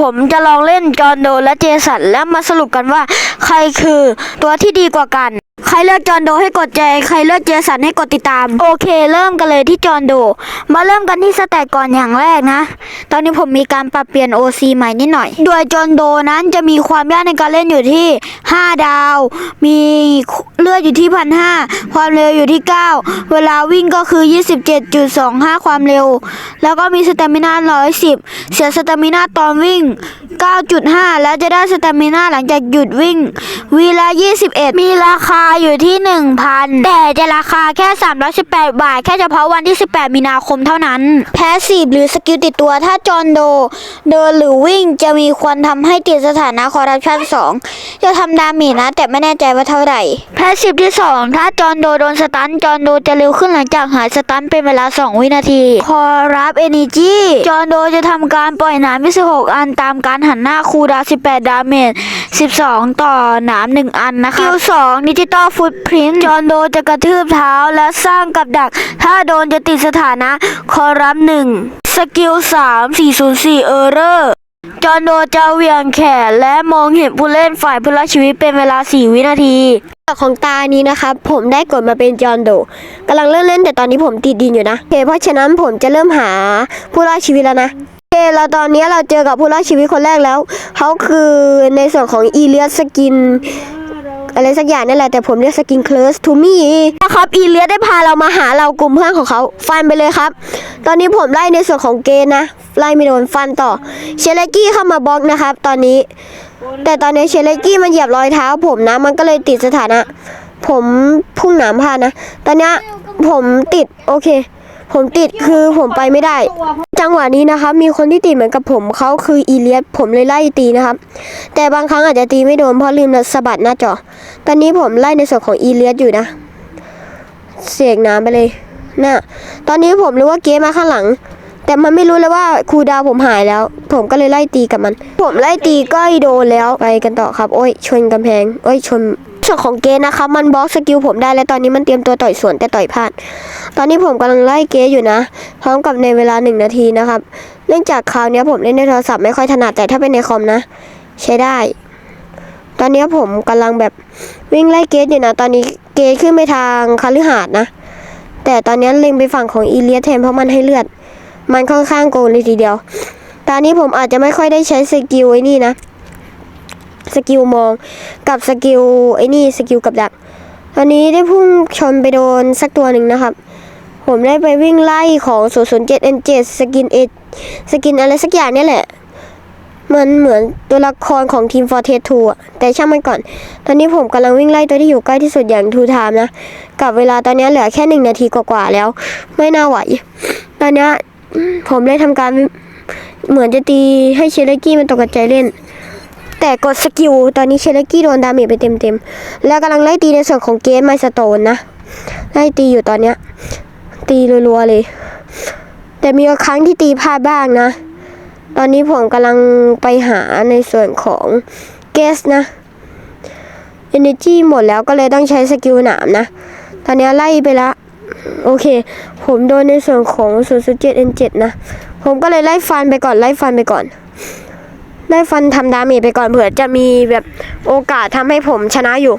ผมจะลองเล่นจอห์นโดและเจสันแล้วมาสรุปกันว่า ใครคือตัวที่ดีกว่ากัน ครเลือกจอห์นโดให้กดใจ ใครเลือกเจสันให้กดติดตาม โอเค เริ่มกันเลยที่จอห์นโด มาเริ่มกันที่สแตทก่อนอย่างแรกนะ ตอนนี้ผมมีการปรับเปลี่ยน OC ใหม่นิดหน่อย โดยจอห์นโดนั้นจะมีความยากในการเล่นอยู่ที่ 5 ดาว มีเลือดอยู่ที่พันห้าความเร็วอยู่ที่ 9 เวลาวิ่งก็คือ 27.25 ความเร็ว แล้วก็มีสเตมินา110 เสียสเตมินาตอนวิ่ง 9.5 แล้วจะได้สเตมินาหลังจากหยุดวิ่งวีละ21 มีราคาอยู่ที่ 1,000 แต่จะราคาแค่ 318 บาท แค่เฉพาะวันที่ 18 มีนาคมเท่านั้น แพสซีฟหรือสกิลติดตัวถ้าจอห์นโด เดินหรือวิ่งจะมีควรทำให้ติดสถานะคอร์รัปชัน2จะทำดาเมจนะ แต่ไม่แน่ใจว่าเท่าไหร่ แพสซีฟที่ 2 ถ้าจอห์นโดโดนสตันจอห์นโดจะเร็วขึ้นหลังจากหายสตันเป็นเวลา 2 วินาทีคอรับเอเนจีจอห์นโดจะทำการปล่อยหนาม26 อันตามการหันหน้าคูลดาวน์18 ดาเมจ12 ต่อหนาม 1 อันนะคะคิว2ดิจิตอลฟุตพริ้นจอนโดจะกระทืบเท้าและสร้างกับดัก ถ้าโดนจะติดสถานะคอรับ1สกิล3 404เออร์เรอร์จอนโดจะเวียงแขนและมองเห็นผู้เล่นฝ่ายผู้รอดชีวิตเป็นเวลา 4 วินาทีของตานี้นะครับ ผมได้กดมาเป็นจอนโดกำลังเล่นเล่นแต่ตอนนี้ผมติดดินอยู่นะโอเคเพราะฉะนั้นผมจะเริ่มหาผู้รอดชีวิตแล้วนะโอเคเราตอนนี้เราเจอกับผู้รอดชีวิตคนแรกแล้วเขาคือในส่วนของอีเลียสกิน อะไรสักอย่างนี่นแหละแต่ผมเรียกสกินเคลสทูมี่นะครับอีเลียได้พาเรามาหาเรากลุ่มเพื่อนของเขาฟันไปเลยครับ ตอนนี้ผมไล่ในส่วนของเกณฑ์นะ ไล่ไม่โดนฟันต่อเชลกี้เข้ามาบล็อกนะครับ ตอนนี้ แต่ตอนนี้เชลกี้มันเหยียบรอยเท้า ผมนะมันก็เลยติดสถานะ ผมพุ่งหนามพานะ ตอนนี้ผมติดโอเค ผมติดคือผมไปไม่ได้ จังหวะนี้นะครับมีคนที่ติดเหมือนกับผมเขาคืออีเลียสผมเลยไล่ตีนะครับ แต่บางครั้งอาจจะตีไม่โดนเพราะลืมสะบัดหน้าจอ ตอนนี้ผมไล่ในส่วนของอีเลียสอยู่นะ เสียงน้ำไปเลยน่ะตอนนี้ผมรู้ว่าเกมมาข้างหลัง แต่มันไม่รู้เลยว่าครูดาวผมหายแล้ว ผมก็เลยไล่ตีกับมัน ผมไล่ตีก็โดนแล้วไปกันต่อครับ โอ้ยชนกำแพงโอ้ยชน ส่วนของเกย์นะครับมันบล็อกสกิลผมได้แล้วตอนนี้มันเตรียมตัวต่อยสวนแต่ต่อยพลาด ตอนนี้ผมกำลังไล่เกย์อยู่นะ พร้อมกับในเวลาหนึ่งนาทีนะครับ เนื่องจากคราวนี้ผมเล่นในโทรศัพท์ไม่ค่อยถนัดแต่ถ้าเป็นในคอมนะ ใช้ได้ ตอนนี้ผมกำลังแบบวิ่งไล่เกย์อยู่นะ ตอนนี้เกย์ขึ้นไปทางคาลือหาดนะ แต่ตอนนี้เล็งไปฝั่งของอีเลียแทนเพราะมันให้เลือด มันค่อนข้างโกงเลยทีเดียว ตอนนี้ผมอาจจะไม่ค่อยได้ใช้สกิลไอ้นี่นะ สกิลมอง กับสกิลไอ้นี่สกิลกับดัก ตอนนี้ได้พุ่งชนไปโดนสักตัวหนึ่งนะครับ ผมได้ไปวิ่งไล่ของ 007 N7 สกินเอสกินอะไรสักอย่างเนี่ยแหละมันเหมือนตัวละครของทีม Fortress 2อะแต่ช่างมันก่อน ตอนนี้ผมกำลังวิ่งไล่ตัวที่อยู่ใกล้ที่สุดอย่างทูไทม์นะ กับเวลาตอนนี้เหลือแค่หนึ่งนาทีกว่าๆแล้ว ไม่น่าไหว ตอนนี้ผมได้ทำการเหมือนจะตีให้เชลกี้มันตกใจเล่น แต่กดสกิลตอนนี้เชลกี้โดนดาเมจไปเต็มๆ แล้วกำลังไล่ตีในส่วนของเกมไมสโตนนะ ไล่ตีอยู่ตอนเนี้ย ตีรัวๆเลย แต่มีครั้งที่ตีพลาดบ้างนะ ตอนนี้ผมกำลังไปหาในส่วนของเกสนะ Energy หมดแล้วก็เลยต้องใช้สกิลหนามนะ ตอนนี้ไล่ไปละ โอเค ผมโดนในส่วนของ007 N7 นะ ผมก็เลยไล่ฟันไปก่อนไล่ฟันไปก่อน ไล่ฟันทำดาเมจไปก่อนเผื่อจะมีแบบโอกาสทำให้ผมชนะอยู่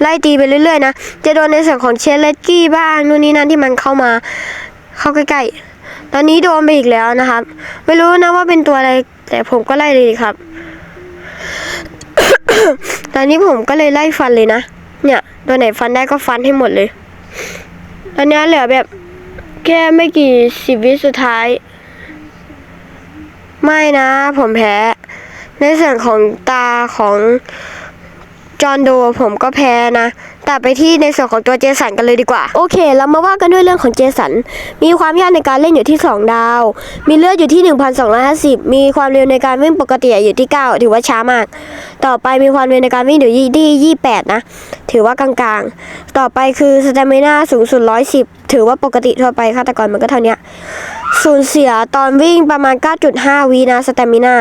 ไล่ตีไปเรื่อยๆนะ จะโดนในส่วนของเชลเลกี้บ้างนู่นนี่นั่นที่มันเข้ามาเข้าใกล้ๆ ตอนนี้โดนไปอีกแล้วนะครับ ไม่รู้นะว่าเป็นตัวอะไร แต่ผมก็ไล่เลยครับ ตอนนี้ผมก็เลยไล่ฟันเลยนะ เนี่ยตัวไหนฟันได้ก็ฟันให้หมดเลย ตอนนี้เหลือแบบแค่ไม่กี่สิบวิสุดท้าย ไม่นะ ผมแพ้ ในส่วนของตาของจอห์นโดผมก็แพ้นะ แตัดไปที่ในส่วนของตัวเจสันกันเลยดีกว่า โอเค เรามาว่ากันด้วยเรื่องของเจสัน มีความยากในการเล่นอยู่ที่ 2 ดาว มีเลือดอยู่ที่ 1,250 มีความเร็วในการวิ่งปกติอยู่ที่ 9 ถือว่าช้ามาก ต่อไปมีความเร็วในการวิ่งอยู่ที่28 นะ ถือว่ากลางๆ ต่อไปคือสเตมิน่าสูงสุด 110 ถือว่าปกติทั่วไปฆาตกรมันก็เท่านี้ สูญเสียตอนวิ่งประมาณ 9.5 วินะสเตมินา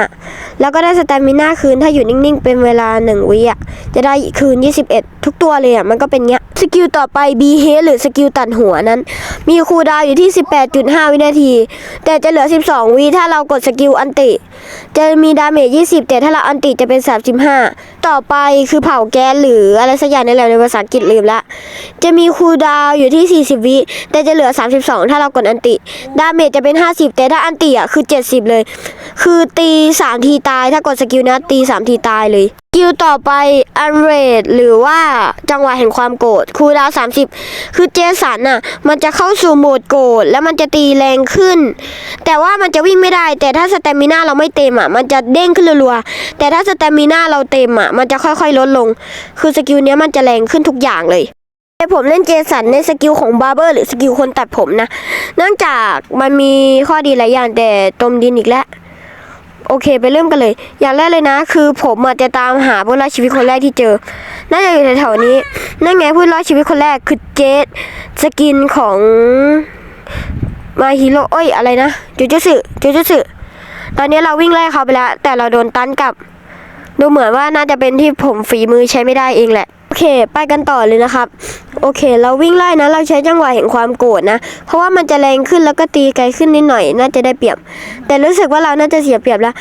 แล้วก็ได้สเตมินาคืนถ้าอยู่นิ่งๆ เป็นเวลา 1 วิอะ จะได้คืน 21 ทุกตัวเลยอะ มันก็เป็นเงี้ย สกิลต่อไป B h หรือสกิลตัดหัวนั้น มีคูดาวอยู่ที่ 18.5 วินาที แต่จะเหลือ 12 วิถ้าเรากดสกิลอันติ จะมีดาเมจ 20 แต่ถ้าเราอันติจะเป็น 35 ต่อไปคือเผาแก๊สหรืออะไรสักอย่างนี่แหละในภาษาอังกฤษลืมละ จะมีคูดาวอยู่ที่ 40 วิแต่จะเหลือ 32 ถ้าเรากดอันติ ดาเมจจะเป็น 50 แต่ถ้าอันติอะคือ 70 เลย คือตี3ทีตายถ้ากดสกิลนะตี3ทีตายเลยสกิลต่อไปอันเรดหรือว่าจังหวะแห่งความโกรธคูดาว 30 คือเจสันน่ะมันจะเข้าสู่โหมดโกรธแล้วมันจะตีแรงขึ้น แต่ว่ามันจะวิ่งไม่ได้ แต่ถ้าสเตมิน่าเราไม่เต็มอะมันจะเด้งขึ้นรัวๆแต่ถ้าสเตมิน่าเราเต็มอะมันจะค่อยๆลดลง คือสกิลเนี้ยมันจะแรงขึ้นทุกอย่างเลย ผมเล่นเจสันในสกิลของบาร์เบอร์หรือสกิลคนตัดผมนะเนื่องจากมันมีข้อดีหลายอย่างแต่ตมดินอีกแล้ว โอเคไปเริ่มกันเลย อย่างแรกเลยนะ คือผมจะตามหาผู้รอดชีวิตคนแรกที่เจอ น่าจะอยู่แถวๆนี้ นั่นไงผู้รอดชีวิตคนแรกคือเจสสกินของมาฮีโร่เอ้ยอะไรนะจูจูสึจูจูสึตอนนี้เราวิ่งไล่เขาไปแล้ว แต่เราโดนตันกลับ ดูเหมือนว่าน่าจะเป็นที่ผมฝีมือใช้ไม่ได้เองแหละ โอเค ไปกันต่อเลยนะครับ โอเค เราวิ่งไล่นะ เราใช้จังหวะแห่งความโกรธนะ เพราะว่ามันจะแรงขึ้นแล้วก็ตีไกลขึ้นนิดหน่อย น่าจะได้เปรียบ แต่รู้สึกว่าเราน่าจะเสียเปรียบแล้ว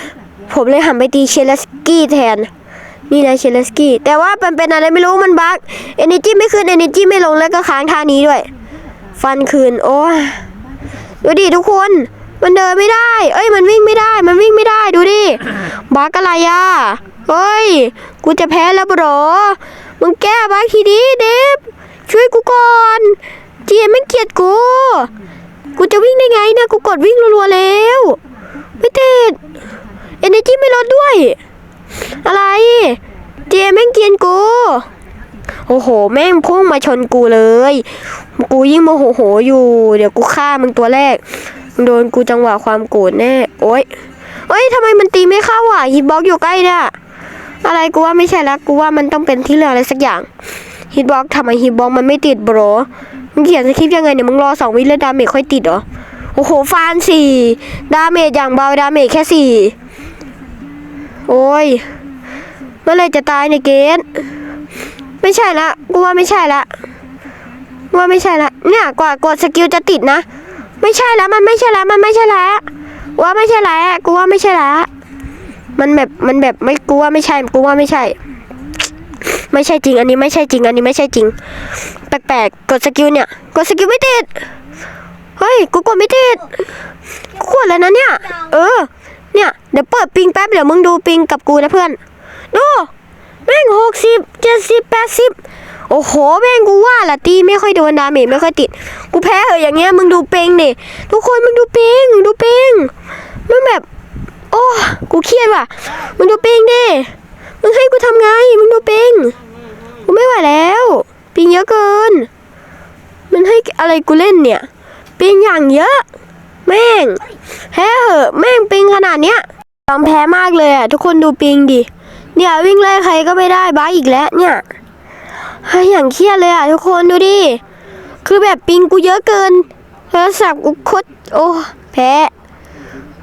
ผมเลยหันไปตีเชลสกี้แทน นี่นะเชลสกี้ แต่ว่ามันเป็นอะไรไม่รู้ มันบั๊กเอเนจีไม่ขึ้นเอเนจีไม่ลงแล้วก็ค้างท่านี้ด้วย ฟันคืน โอ้ยดูดิทุกคน มันเดินไม่ได้ เอ้ย มันวิ่งไม่ได้ มันวิ่งไม่ได้ ดูดิ บั๊กอะไรอะเฮ้ย กูจะแพ้แล้วบรอ มึงแก้บั๊กทีดีเดฟช่วยกูก่อนเจียไม่เกลียดกู กูจะวิ่งได้ไงเนี่ยกูกดวิ่งรัวๆแล้ว ไม่ติดเอเนจีไม่ลดด้วย อะไร เจแม่งเกลียนกู โอ้โห แม่งพุ่งมาชนกูเลย กูยิ่งโมโหโหอยู่ เดี๋ยวกูฆ่ามึงตัวแรก มึงโดนกูจังหวะความโกรธแน่ โอ๊ยเอ้ยทำไมมันตีไม่เข้าอะฮิตบ็อกอยู่ใกล้เนี่ย อะไรกูว่าไม่ใช่ละกูว่ามันต้องเป็นที่เรื่องอะไรสักอย่างฮิตบ็อกทำไมฮิตบ็อกมันไม่ติดบรอมึงเขียนสคริปต์ยังไงเนี่ยมึงรอสองวิแล้วดาเมจค่อยติดเหรอโอ้โหฟานสี่ดาเมจอย่างเบาดาเมจแค่สี่โอ้ยเมื่อไรจะตายเนี่ยเกสไม่ใช่ละกูว่าไม่ใช่ละกูว่าไม่ใช่ละเนี่ยกว่ากดสกิลจะติดนะ ไม่ใช่ละมันไม่ใช่ละมันไม่ใช่ละว่าไม่ใช่ละกูว่าไม่ใช่ละ มันแบบมันแบบไม่กูว่าไม่ใช่กูว่าไม่ใช่ ไม่ใช่จริง อันนี้ไม่ใช่จริง อันนี้ไม่ใช่จริง แปลกๆกดสกิลเนี่ยกดสกิลไม่ติดเฮ้ยกูกดไม่ติดกูกดแล้วนะเนี่ย เออ เนี่ยเดี๋ยวเปิดปิงแป๊บเดี๋ยวมึงดูปิงกับกูนะเพื่อนดูแม่งหกสิบเจ็ดสิบแปดสิบโอ้โหแม่งกูว่าละตีไม่ค่อยโดนดาเมจไม่ค่อยติด กูแพ้เหอะอย่างเงี้ยมึงดูเปงดิทุกคนมึงดูเปงมึงดูเปงมึงแบบ อ้กูเครียดว่ะ มึงดูเปงดิ มึงให้กูทำไง มึงดูเปงกูไม่ไหวแล้ว ปิงเยอะเกิน มันให้อะไรกูเล่นเนี่ย ปิงอย่างเยอะ แม่งแพ้เหอะ แม่งปิงขนาดเนี้ยยอมแพ้มากเลยอะ ทุกคนดูปิงดิ เนี่ยวิ่งไล่ใครก็ไม่ได้บ้าอีกแล้วเนี่ยเฮ้ยอย่างเครียดเลยอะทุกคนดูดิ คือแบบปิงกูเยอะเกินโทรศัพท์กูคตรโอ้แพ้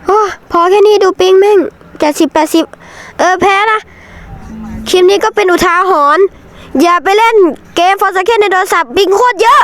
โอ้พอแค่นี้ดูปิงแม่งเจ็ดสิบแปดสิบเออแพ้นะคลิปนี้ก็เป็นอุทาหรณ์อย่าไปเล่นเกมฟอร์สเคนในโทรศัพท์ปิงโคตรเยอะ